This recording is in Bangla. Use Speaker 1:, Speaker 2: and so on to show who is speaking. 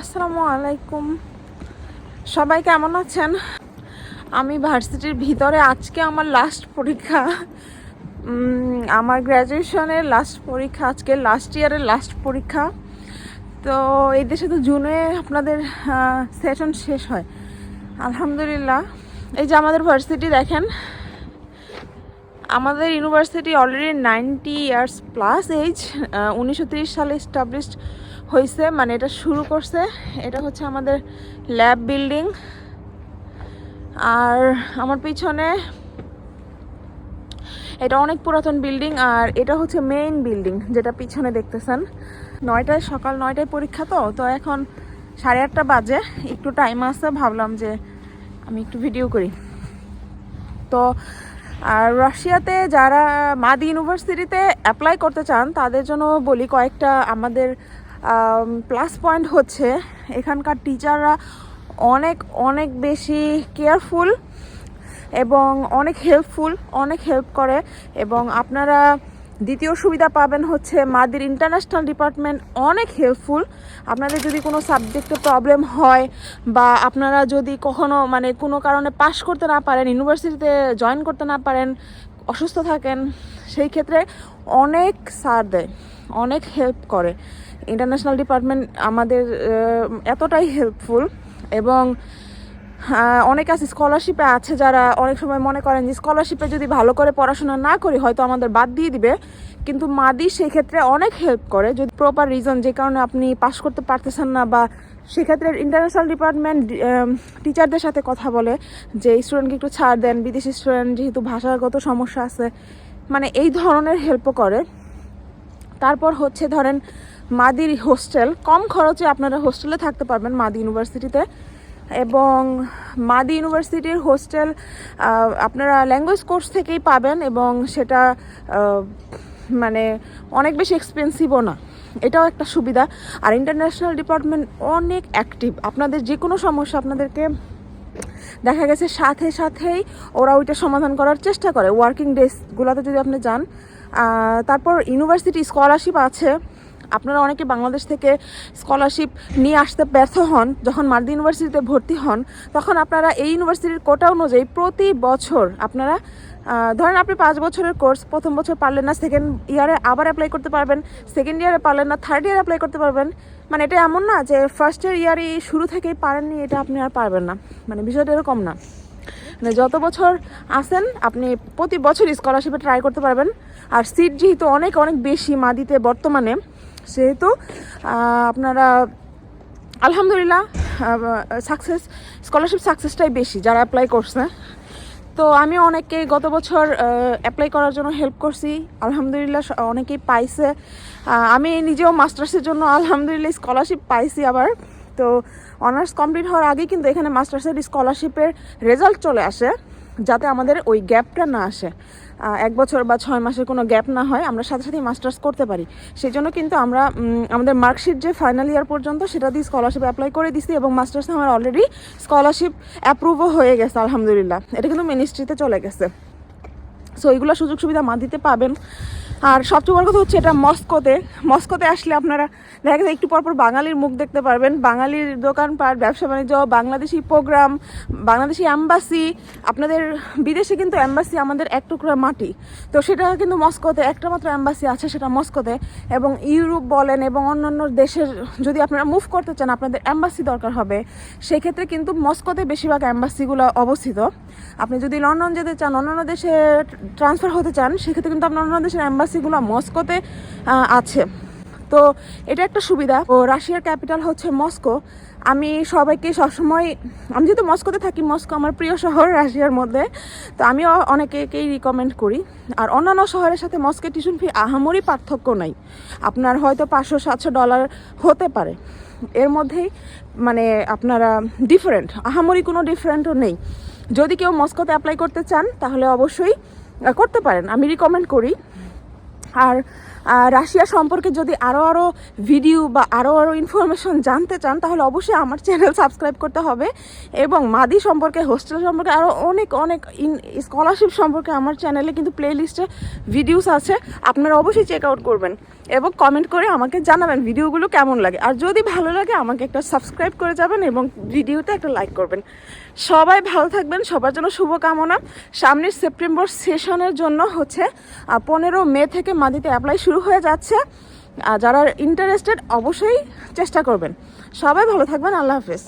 Speaker 1: আসসালামু আলাইকুম। সবাই কেমন আছেন? আমি ভার্সিটির ভিতরে, আজকে আমার লাস্ট পরীক্ষা। আমার গ্র্যাজুয়েশনের লাস্ট পরীক্ষা, আজকে লাস্ট ইয়ারের লাস্ট পরীক্ষা। তো এই দেশে তো জুনে আপনাদের সেশন শেষ হয়। আলহামদুলিল্লাহ। এই যে আমাদের ভার্সিটি দেখেন, আমাদের university already ninety years plus age উনিশশো সালে এস্টাবলিশড হয়েছে মানে এটা শুরু করছে। এটা হচ্ছে আমাদের ল্যাব বিল্ডিং আর আমার পিছনে এটা অনেক পুরাতন বিল্ডিং আর এটা হচ্ছে মেইন বিল্ডিং যেটা পিছনে দেখতেছেন। নয়টায়, সকাল নয়টায় পরীক্ষা তো তো এখন সাড়ে আটটা বাজে। একটু টাইম আছে, ভাবলাম যে আমি একটু ভিডিও করি। তো, আর রাশিয়াতে যারা মাদি ইউনিভার্সিটিতে অ্যাপ্লাই করতে চান, তাদের জন্য বলি কয়েকটা আমাদের প্লাস পয়েন্ট হচ্ছে এখানকার টিচাররা অনেক অনেক বেশি কেয়ারফুল এবং অনেক হেল্পফুল অনেক হেল্প করে এবং আপনারা দ্বিতীয় সুবিধা পাবেন হচ্ছে মাদির ইন্টারন্যাশনাল ডিপার্টমেন্ট অনেক হেল্পফুল আপনাদের যদি কোনো সাবজেক্টে প্রবলেম হয় বা আপনারা যদি কখনো মানে কোনো কারণে পাশ করতে না পারেন ইউনিভার্সিটিতে জয়েন করতে না পারেন, অসুস্থ থাকেন, সেই ক্ষেত্রে অনেক সার দেয়, অনেক হেল্প করে। ইন্টারন্যাশনাল ডিপার্টমেন্ট আমাদের এতটাই হেল্পফুল এবং অনেক আছে স্কলারশিপে আছে যারা অনেক সময় মনে করেন যে স্কলারশিপে যদি ভালো করে পড়াশোনা না করি হয়তো আমাদের বাদ দিয়ে দিবে। কিন্তু মাদি সেক্ষেত্রে অনেক হেল্প করে। যদি প্রপার রিজন যে কারণে আপনি পাশ করতে পারতেছেন না বা সেক্ষেত্রে ইন্টারন্যাশনাল ডিপার্টমেন্ট টিচারদের সাথে কথা বলে যে স্টুডেন্টকে একটু ছাড় দেন, বিদেশি স্টুডেন্ট যেহেতু ভাষাগত সমস্যা আছে মানে এই ধরনের হেল্পও করে। তারপর হচ্ছে ধরেন মাদির হোস্টেল। কম খরচে আপনারা হোস্টেলে থাকতে পারবেন মাদি ইউনিভার্সিটিতে। এবং মাদি ইউনিভার্সিটির হোস্টেল আপনারা ল্যাঙ্গুয়েজ কোর্স থেকেই পাবেন এবং সেটা মানে অনেক বেশি এক্সপেন্সিভও না। এটাও একটা সুবিধা। আর ইন্টারন্যাশনাল ডিপার্টমেন্ট অনেক অ্যাক্টিভ আপনাদের যে কোনো সমস্যা আপনাদেরকে দেখা গেছে, সাথে সাথেই ওরা ওইটা সমাধান করার চেষ্টা করে। ওয়ার্কিং ডেসগুলোতে যদি আপনি যান তারপর ইউনিভার্সিটি স্কলারশিপ আছে। আপনারা অনেকে বাংলাদেশ থেকে স্কলারশিপ নিয়ে আসতে ব্যর্থ হন, যখন মার্দি ইউনিভার্সিটিতে ভর্তি হন, তখন আপনারা এই ইউনিভার্সিটির কোটা অনুযায়ী প্রতি বছর আপনারা ধরেন আপনি পাঁচ বছরের কোর্স, প্রথম বছর পারলেন না সেকেন্ড ইয়ারে আবার অ্যাপ্লাই করতে পারবেন সেকেন্ড ইয়ারে পারলেন না থার্ড ইয়ারে অ্যাপ্লাই করতে পারবেন। মানে এটা এমন না যে ফার্স্ট ইয়ার ইয়ারে শুরু থেকেই পারেননি, এটা আপনি আর পারবেন না। মানে বিষয়টা এরকম না। মানে যত বছর আসেন আপনি প্রতি বছর স্কলারশিপে ট্রাই করতে পারবেন। আর সিট যেহেতু অনেক অনেক বেশি মাদিতে বর্তমানে সেহেতু আপনারা, আলহামদুলিল্লাহ সাকসেস স্কলারশিপ সাকসেসটাই বেশি যারা অ্যাপ্লাই করছে। তো আমি অনেককে গত বছর অ্যাপ্লাই করার জন্য হেল্প করছি। আলহামদুলিল্লাহ অনেকেই পাইছে। আমি নিজেও মাস্টার্সের জন্য আলহামদুলিল্লাহ স্কলারশিপ পাইছি আবার। তো অনার্স কমপ্লিট হওয়ার আগেই কিন্তু এখানে মাস্টার্সের স্কলারশিপের রেজাল্ট চলে আসে। যাতে আমাদের ওই গ্যাপটা না আসে। এক বছর বা ছয় মাসের কোনো গ্যাপ না হয়, আমরা সাথে সাথে মাস্টার্স করতে পারি। সেই জন্য কিন্তু আমরা আমাদের মার্কশিট যে ফাইনাল ইয়ার পর্যন্ত সেটা দিয়ে স্কলারশিপ অ্যাপ্লাই করে দিছি এবং মাস্টার্সে আমার অলরেডি স্কলারশিপ অ্যাপ্রুভও হয়ে গেছে, আলহামদুলিল্লাহ। এটা কিন্তু মিনিস্ট্রিতে চলে গেছে। সো এইগুলো সুযোগ সুবিধা মা দিতে পাবেন। আর সবচেয়ে বড় কথা হচ্ছে এটা মস্কোতে। মস্কোতে আসলে আপনারা, দেখা গেছে একটু পরপর বাঙালির মুখ দেখতে পারবেন। বাঙালির দোকানপাট ব্যবসা বাণিজ্য, বাংলাদেশি প্রোগ্রাম, বাংলাদেশি অ্যাম্বাসি। আপনাদের বিদেশে কিন্তু অ্যাম্বাসি আমাদের এক টুকরা মাটি। তো সেটা কিন্তু মস্কোতে একটা মাত্র অ্যাম্বাসি আছে, সেটা মস্কোতে। এবং ইউরোপ বলেন এবং অন্যান্য দেশের, যদি আপনারা মুভ করতে চান, আপনাদের অ্যাম্বাসি দরকার হবে। সেক্ষেত্রে কিন্তু মস্কোতে বেশিরভাগ অ্যাম্বাসিগুলো অবস্থিত। আপনি যদি লন্ডন যেতে চান, অন্যান্য দেশে ট্রান্সফার হতে চান, সেক্ষেত্রে কিন্তু আপনার অন্যান্য দেশের অ্যাম্বাসিগুলো মস্কোতে আছে। তো এটা একটা সুবিধা। ও রাশিয়ার ক্যাপিটাল হচ্ছে মস্কো। আমি সবাইকে সবসময়, আমি যেহেতু মস্কোতে থাকি, মস্কো আমার প্রিয় শহর রাশিয়ার মধ্যে। তো আমিও অনেকেকেই রিকমেন্ড করি। আর অন্যান্য শহরের সাথে মস্কোর টিউশন ফি আহামরি পার্থক্য নাই। আপনার হয়তো পাঁচশো, সাতশো ডলার হতে পারে। এর মধ্যেই মানে আপনারা ডিফারেন্ট আহামরি কোনো ডিফারেন্টও নেই। যদি কেউ মস্কোতে অ্যাপ্লাই করতে চান, তাহলে অবশ্যই করতে পারেন। আমি রিকমেন্ড করি। আর রাশিয়া সম্পর্কে যদি আরও আরও ভিডিও বা আরও আরও ইনফরমেশন জানতে চান, তাহলে অবশ্যই আমার চ্যানেল সাবস্ক্রাইব করতে হবে। এবং মাদি সম্পর্কে হোস্টেল সম্পর্কে আরও অনেক অনেক ইন স্কলারশিপ সম্পর্কে আমার চ্যানেলে কিন্তু প্লে লিস্টে ভিডিওস আছে। আপনারা অবশ্যই চেক আউট করবেন এবং কমেন্ট করে আমাকে জানাবেন ভিডিওগুলো কেমন লাগে। আর যদি ভালো লাগে, আমাকে একটা সাবস্ক্রাইব করে যাবেন এবং ভিডিওতে একটা লাইক করবেন। সবাই ভালো থাকবেন, সবার জন্য শুভকামনা। সামনের সেপ্টেম্বর সেশনের জন্য হচ্ছে পনেরো মে থেকে মাদিতে অ্যাপ্লাই শুরু শুরু হয়ে যাচ্ছে। যারা ইন্টারেস্টেড অবশ্যই চেষ্টা করবেন। সবাই ভালো থাকবেন। আল্লাহ হাফেজ।